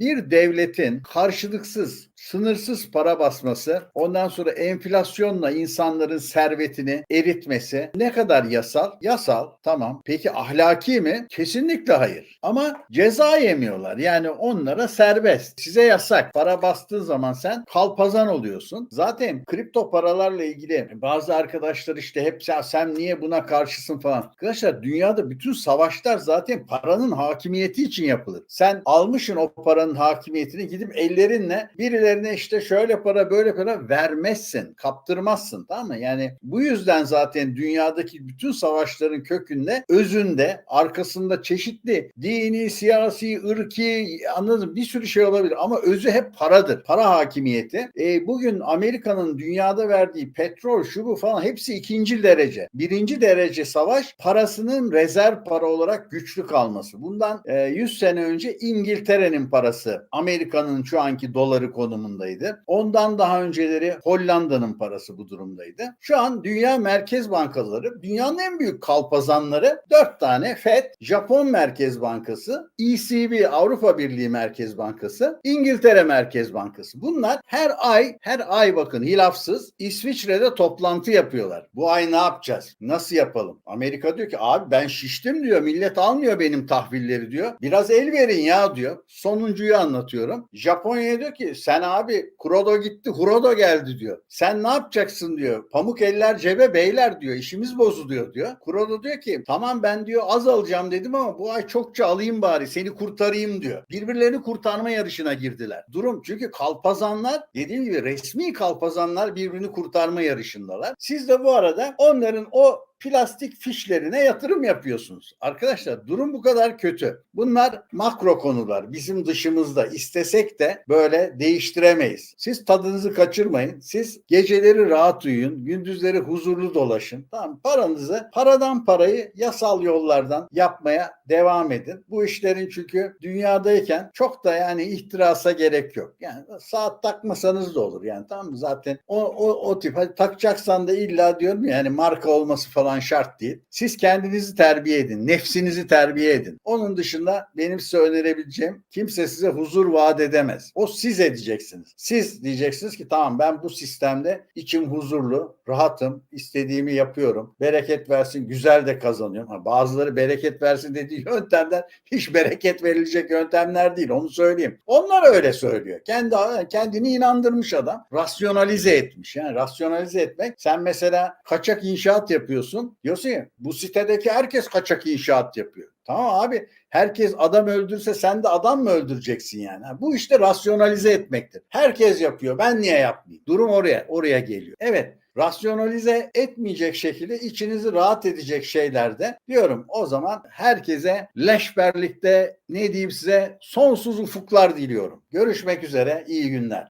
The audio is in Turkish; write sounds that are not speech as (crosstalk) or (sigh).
bir devletin karşılıksız, sınırsız para basması, ondan sonra enflasyonla insanların servetini eritmesi ne kadar yasal? Yasal, tamam. Peki ahlaki mi? Kesinlikle hayır. Ama ceza yemiyorlar. Yani onlara serbest. Size yasak. Para bastığın zaman sen kalpazan oluyorsun. Zaten kripto paralarla ilgili bazı arkadaşlar işte hep sen, niye buna karşısın falan. Arkadaşlar dünyada bütün savaşlar zaten paranın hakimiyeti için yapılır. Sen almışsın o paranın hakimiyetini gidip ellerinle birilerine işte şöyle para böyle para vermezsin. Kaptırmazsın tamam mı? Yani bu yüzden zaten dünyadaki bütün savaşların kökünde özünde arkasında çeşitli dini, siyasi, ırki anladın bir sürü şey olabilir ama özü hep paradır. Para hakimiyeti. E, bugün Amerika'nın dünyada verdiği petrol şu bu falan hepsi ikinci derece. Birinci derece savaş parasının rezerv para olarak güçlü kalması. Bundan e, 100 sene önce İngiltere'nin parası Amerika'nın şu anki doları konumundaydı. Ondan daha önceleri Hollanda'nın parası bu durumdaydı. Şu an dünya merkez bankaları dünyanın en büyük kalpazanları dört tane FED, Japon Merkez Bankası, ECB Avrupa Birliği Merkez Bankası, İngiltere Merkez Bankası. Bunlar her ay her ay bakın hilafsız İsviçre'de toplantı yapıyorlar. Bu ay ne yapacağız? Nasıl yapalım? Amerika diyor ki abi ben şiştim diyor. Millet almıyor benim tahvilleri diyor. Biraz el verin ya diyor. Sonuncuyu anlatıyorum. Japonya diyor ki sen abi Kurodo gitti Hurodo geldi diyor. Sen ne yapacaksın diyor. Pamuk eller cebe beyler diyor. İşimiz bozuluyor diyor. Kurodo diyor ki tamam ben diyor az alacağım dedim ama bu ay çokça alayım bari seni kurtarayım diyor. Birbirlerini kurtarma yarışına girdiler. Durum çünkü kalpazanlar dediğim gibi resmi kalpazanlar birbirini kurtarma yarışındalar. Siz de bu arada onların o plastik fişlerine yatırım yapıyorsunuz. Arkadaşlar durum bu kadar kötü. Bunlar makro konular. Bizim dışımızda istesek de böyle değiştiremeyiz. Siz tadınızı kaçırmayın. Siz geceleri rahat uyuyun. Gündüzleri huzurlu dolaşın. Tamam paranızı paradan parayı yasal yollardan yapmaya devam edin. Bu işlerin çünkü dünyadayken çok da yani ihtirasa gerek yok. Yani saat takmasanız da olur. Yani tamam mı? Zaten o, o, o tip hadi takacaksan da illa diyorum ya, yani marka olması falan şart değil. Siz kendinizi terbiye edin. Nefsinizi terbiye edin. Onun dışında benim size önerebileceğim kimse size huzur vaat edemez. O siz edeceksiniz. Siz diyeceksiniz ki tamam ben bu sistemde içim huzurlu, rahatım, istediğimi yapıyorum. Bereket versin, güzel de kazanıyorum. Ha, bazıları bereket versin dediği (laughs) yöntemler hiç bereket verilecek yöntemler değil. Onu söyleyeyim. Onlar öyle söylüyor. Kendi kendini inandırmış adam. Rasyonalize etmiş. Yani rasyonalize etmek. Sen mesela kaçak inşaat yapıyorsun. Diyorsun ya bu sitedeki herkes kaçak inşaat yapıyor. Tamam abi herkes adam öldürse sen de adam mı öldüreceksin yani? Bu işte rasyonalize etmektir. Herkes yapıyor ben niye yapmayayım? Durum oraya oraya geliyor. Evet rasyonalize etmeyecek şekilde içinizi rahat edecek şeylerde diyorum o zaman herkese leşberlikte ne diyeyim size sonsuz ufuklar diliyorum. Görüşmek üzere iyi günler.